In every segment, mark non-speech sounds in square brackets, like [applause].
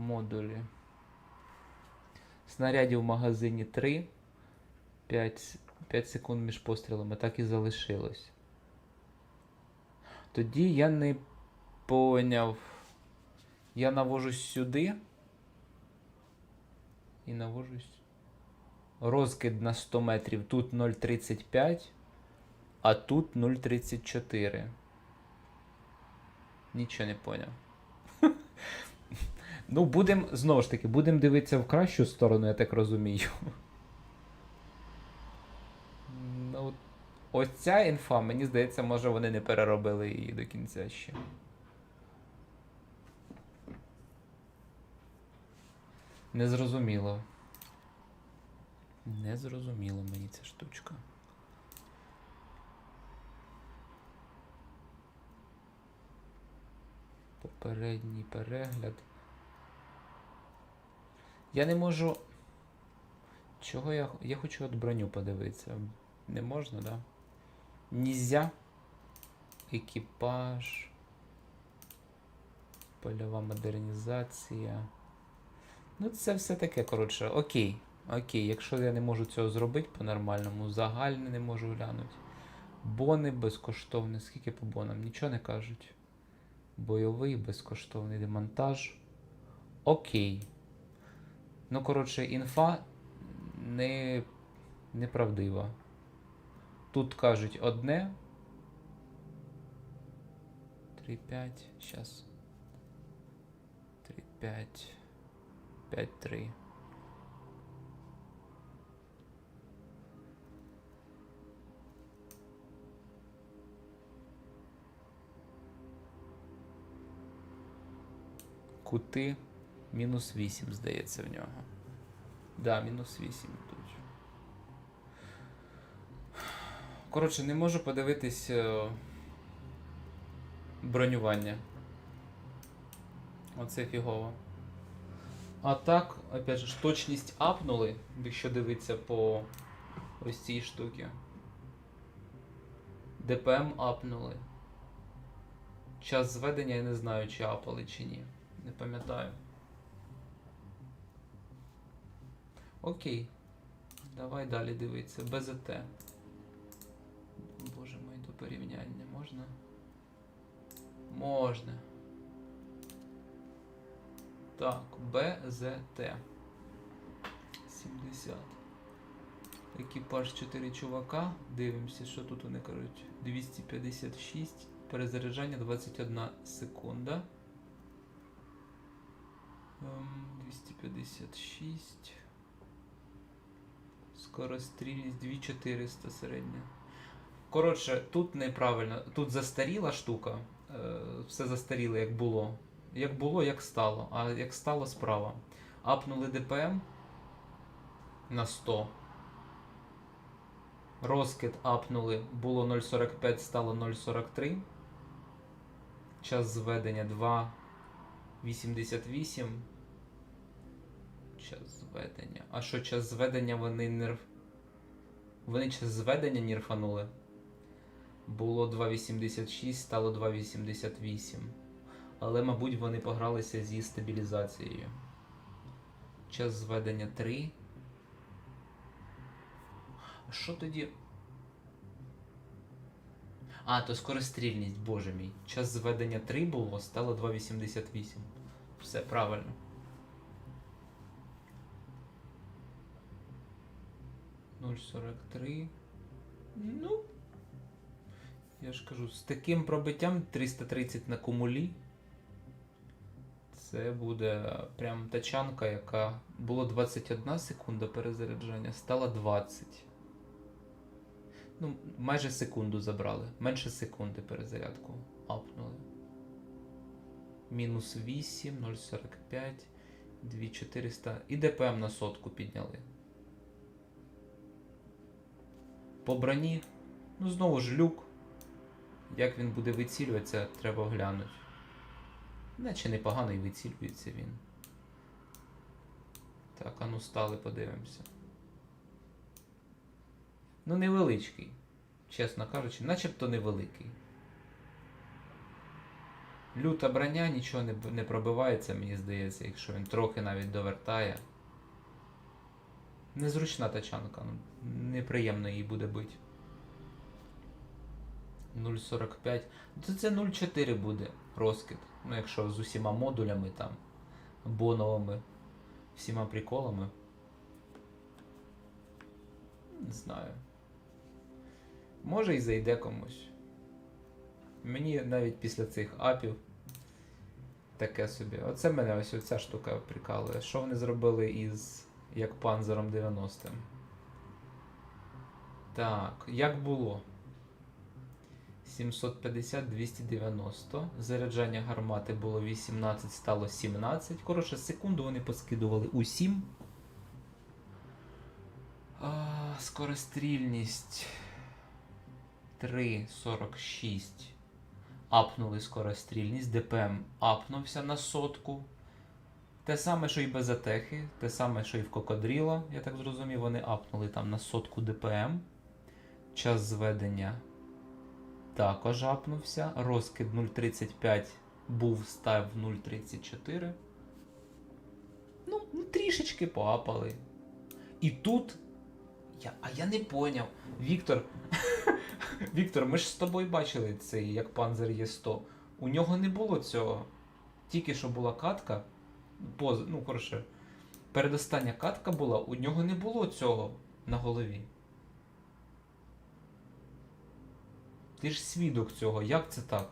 Модулі. Снарядів в магазині 3. 5, 5 секунд між пострілами так і залишилось. Тоді я не поняв. Я навожусь сюди. І навожусь. Розкид на 100 метрів. Тут 0,35, а тут 0,34. Нічого не поняв. Ну, будемо, знову ж таки, будемо дивитися в кращу сторону, я так розумію. Ну, ось ця інфа, мені здається, може вони не переробили її до кінця ще. Незрозуміло. Незрозуміло мені ця штучка. Попередній перегляд. Я не можу. Чого я. Я хочу от броню подивитися. Не можна, да? Нельзя. Екіпаж. Польова модернізація. Ну, це все таке, коротше. Окей. Окей, якщо я не можу цього зробити по-нормальному, загальне не можу глянути. Бони безкоштовні. Скільки по бонам? Нічого не кажуть. Бойовий, безкоштовний демонтаж. Окей. Ну, коротше, інфа не, неправдива. Тут кажуть одне. 3, 5. Щас. 3, 5. 5, 3. Кути мінус 8, здається, в нього. Да, мінус 8 тут. Коротше, не можу подивитись е, бронювання. Оце фігово. А так, опять же, точність апнули, якщо дивитися по ось цій штуці. ДПМ апнули. Час зведення я не знаю, чи апали, чи ні. Не пам'ятаю. Окей. Давай далі дивитися. БЗТ. Боже мой, до порівняння можна? Можна. Так, БЗТ. 70. Екіпаж 4 чувака. Дивимося, що тут вони кажуть. 256. Перезаряджання 21 секунда. Ем, 256. Скорострільність 2400 середня. Коротше, тут неправильно. Тут застаріла штука. Е, все застаріло, як було. Як було, як стало. А як стало справа. Апнули ДПМ на 100. Розкид апнули. Було 0,45, стало 0,43. Час зведення 2,88. Час зведення. А що час зведення вони не. Вони час зведення нірфанули. Було 2,86, стало 2,88. Але, мабуть, вони погралися зі стабілізацією. Час зведення 3. А що тоді? А, то скорострільність, боже мій. Час зведення 3 було, стало 2,88. Все правильно. Нуль сорок три. Ну. Я ж кажу, з таким пробиттям 330 на кумулі. Це буде прям тачанка, яка було 21 секунда перезаряджання, стала 20. Ну, майже секунду забрали. Менше секунди перезарядку апнули. Мінус 8, 0,45, 2400. І ДПМ на сотку підняли. По броні, ну знову ж люк. Як він буде вицілюватися, треба глянути. Наче непогано і вицілюється він. Так, а ну стали, подивимося. Ну, невеличкий. Чесно кажучи, начебто невеликий. Люта броня нічого не, пробивається, мені здається, якщо він трохи навіть довертає. Незручна тачанка, ну, неприємно її буде бити. 0.45. То це 0.4 буде розкид. Ну, якщо з усіма модулями там, боновими, всіма приколами. Не знаю. Може і зайде комусь. Мені навіть після цих апів таке собі. Оце мене ось оця штука прикалує. Що вони зробили із як панзером 90-м? Так, як було? 750-290. Заряджання гармати було 18, стало 17. Коротше, секунду вони поскидували усім. А, скорострільність 3,46. Апнули скорострільність. ДПМ апнувся на сотку. Те саме, що і без атехи, те саме, що і в Кокодріла, я так зрозумів, вони апнули там на сотку ДПМ. Час зведення також апнувся. Розкид 0.35 був, став 0.34. Ну, ну, трішечки поапали. І тут. Я, а я не поняв. Віктор. [laughs] Віктор, ми ж з тобою бачили цей, як Panzer є 100. У нього не було цього. Тільки що була катка. Поз, ну, коротше, передостання катка була, у нього не було цього на голові. Ти ж свідок цього, як це так?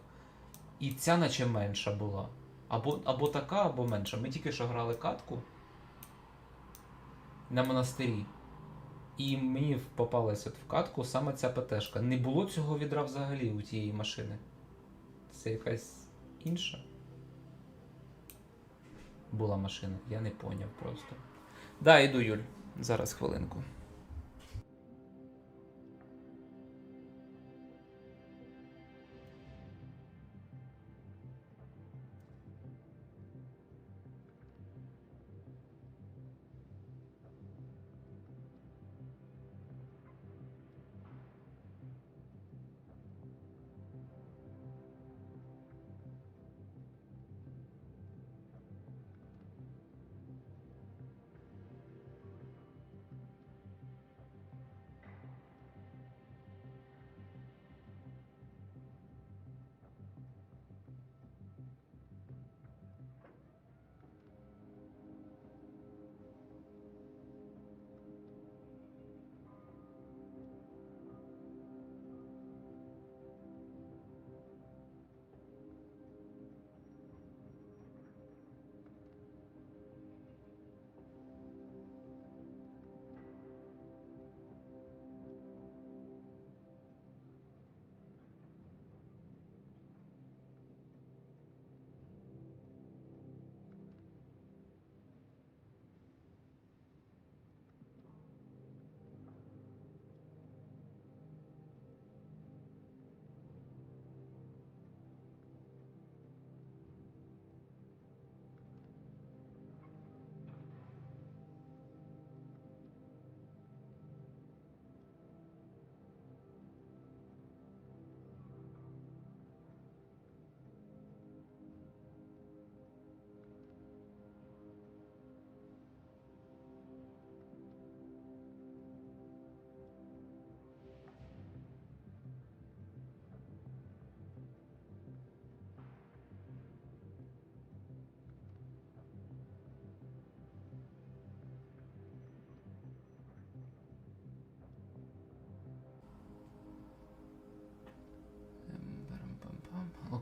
І ця наче менша була. Або, або така, або менша. Ми тільки що грали катку на монастирі. І мені попалася в катку саме ця ПТшка. Не було цього відра взагалі у тієї машини. Це якась інша була машина. Я не поняв просто. Да, іду, Юль. Зараз хвилинку.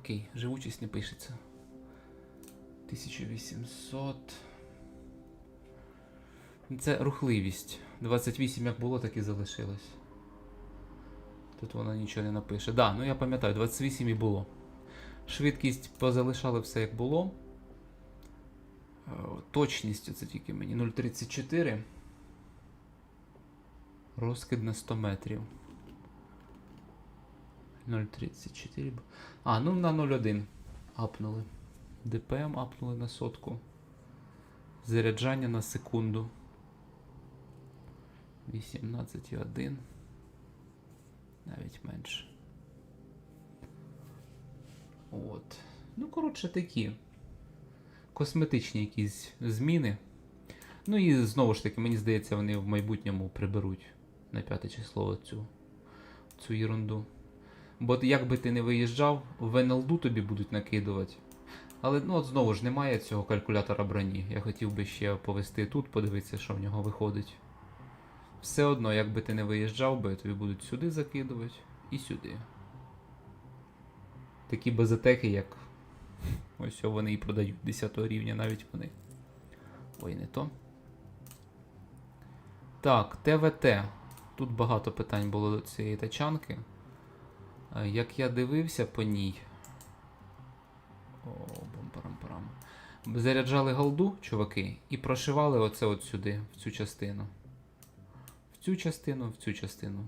Окей, живучість не пишеться. 1800. Це рухливість. 28 як було, так і залишилось. Тут вона нічого не напише. Да, ну я пам'ятаю, 28 і було. Швидкість позалишали все як було. Е, Точність це тільки мені 0,34. Розкид на 100 метрів. 0,34. А, ну на 0,1 апнули. ДПМ апнули на сотку. Заряджання на секунду. 18,1. Навіть менше. От. Ну, коротше, такі. Косметичні якісь зміни. Ну і знову ж таки, мені здається, вони в майбутньому приберуть на п'яте число цю, цю ерунду. Бо як би ти не виїжджав, в НЛД тобі будуть накидувати. Але ну от знову ж немає цього калькулятора броні. Я хотів би ще повести тут, подивитися, що в нього виходить. Все одно, як би ти не виїжджав би, тобі будуть сюди закидувати і сюди. Такі безотеки, як. Ось вони і продають 10 рівня, навіть вони. Ой, не то. Так, ТВТ. Тут багато питань було до цієї тачанки. Як я дивився по ній. О. Заряджали голду, чуваки, і прошивали оце от сюди, в цю частину. В цю частину, в цю частину.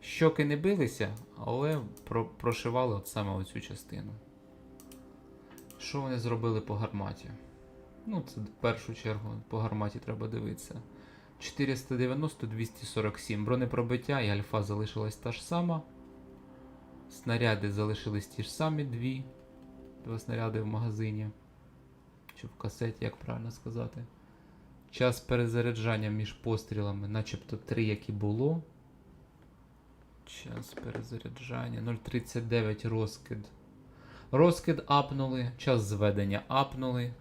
Щоки не билися, але про- прошивали от саме оцю частину. Що вони зробили по гарматі? Ну, це в першу чергу по гарматі треба дивитися. 490-247. Бронепробиття і альфа залишилась та ж сама. Снаряди залишились ті ж самі дві. Два снаряди в магазині. Чи в касеті, як правильно сказати. Час перезаряджання між пострілами, начебто 3, як і було. Час перезаряджання. 0,39 розкид. Розкид апнули, час зведення апнули.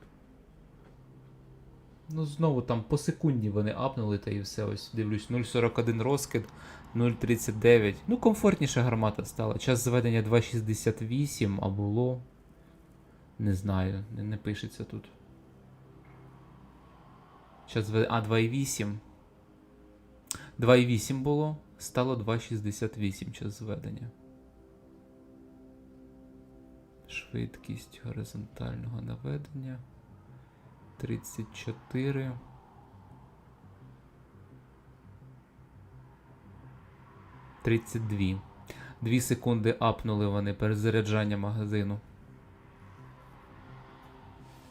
Ну, знову там по секунді вони апнули, та і все. Ось дивлюсь, 0,41 розкид, 0,39. Ну, комфортніша гармата стала. Час зведення 2,68, а було. Не знаю, не, не пишеться тут. Час зведення. А, 2,8. 2,8 було, стало 2,68 час зведення. Швидкість горизонтального наведення. 34. Тридцять дві. Дві секунди апнули вони перезаряджання магазину.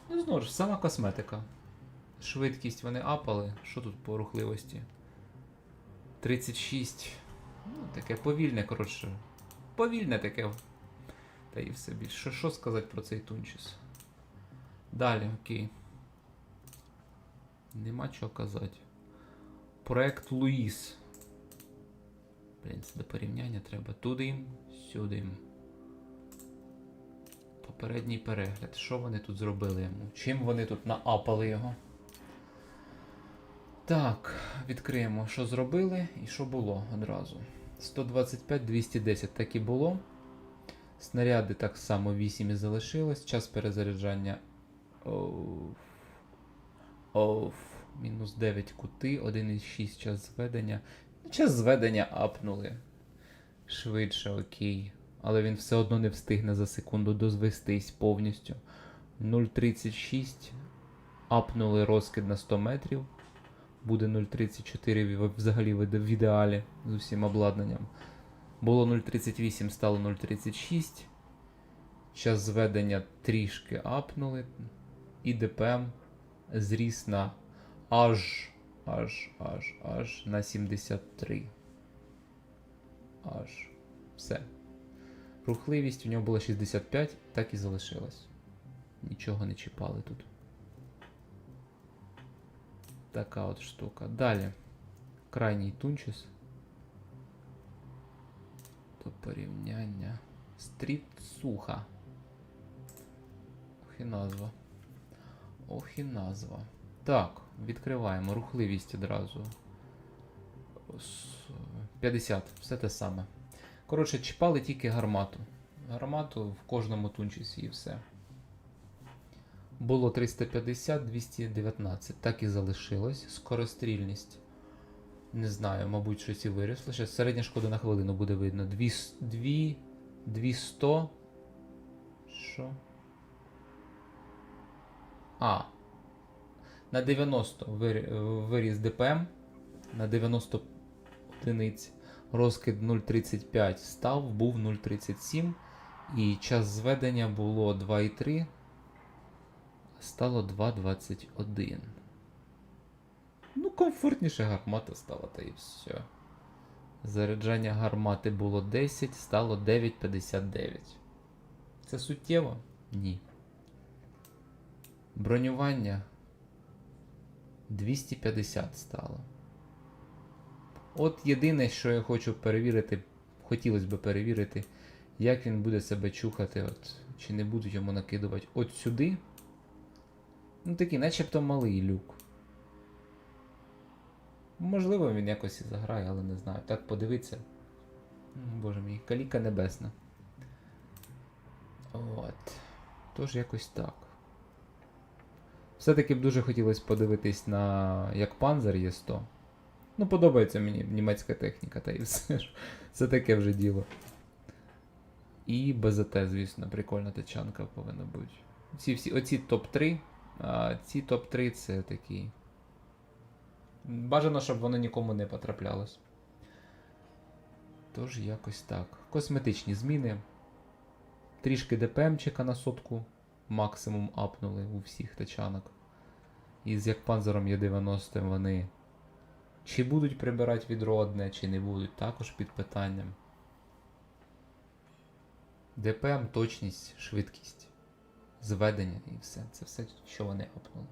Ну, знову ж, сама косметика. Швидкість вони апали. Що тут по рухливості? 36. Ну, таке повільне, коротше. Повільне таке. Та і все більше. Що, що сказати про цей тунчис? Далі, окей. Нема чого казати. Проект Луїс. Блін, це до порівняння треба. Туди, сюди. Попередній перегляд. Що вони тут зробили йому? Чим вони тут наапали його? Так, відкриємо, що зробили і що було одразу. 125-210 так і було. Снаряди так само 8 і залишилось. Час перезаряджання. Оу. Оф. Мінус 9 кути, 1,6 час зведення. Час зведення апнули. Швидше, окей. Але він все одно не встигне за секунду дозвестись повністю. 0,36. Апнули розкид на 100 метрів. Буде 0,34 взагалі в ідеалі з усім обладнанням. Було 0,38, стало 0,36. Час зведення трішки апнули. І ДПМ зріс на аж, аж, аж, аж на 73. Аж. Все. Рухливість у нього була 65, так і залишилась. Нічого не чіпали тут. Така от штука. Далі. Крайній тунчис. До порівняння. Стріт суха. Ох і назва. Ох і назва. Так, відкриваємо рухливість одразу. 50, все те саме. Коротше, чіпали тільки гармату. Гармату в кожному тунчисі і все. Було 350, 219. Так і залишилось. Скорострільність. Не знаю, мабуть, щось і вирісло. Ще середня шкода на хвилину буде видно. 2, 2, 200. Що? А. На 90 виріс ДПМ. На 90 одиниць. Розкид 0,35 став, був 0,37. І час зведення було 2,3. Стало 2,21. Ну, комфортніше гармата стала, та і все. Заряджання гармати було 10, стало 9,59. Це суттєво? Ні. Бронювання 250 стало. От єдине, що я хочу перевірити, хотілося б перевірити, як він буде себе чухати, от, чи не будуть йому накидувати от сюди. Ну такий, начебто малий люк. Можливо, він якось і заграє, але не знаю. Так подивитися. М, Боже мій, каліка небесна. От. Тож якось так. Все-таки б дуже хотілося подивитись на як Panzer є 100. Ну, подобається мені німецька техніка, та і все ж. Це таке вже діло. І БЗТ, звісно, прикольна тачанка повинна бути. Ці всі, оці топ-3, а ці топ-3 це такі. Бажано, щоб воно нікому не потраплялось. Тож якось так. Косметичні зміни. Трішки ДПМчика на сотку максимум апнули у всіх тачанок. І з як панзером є 90 вони чи будуть прибирати відро одне, чи не будуть, також під питанням. ДПМ, точність, швидкість, зведення і все. Це все, що вони апнули.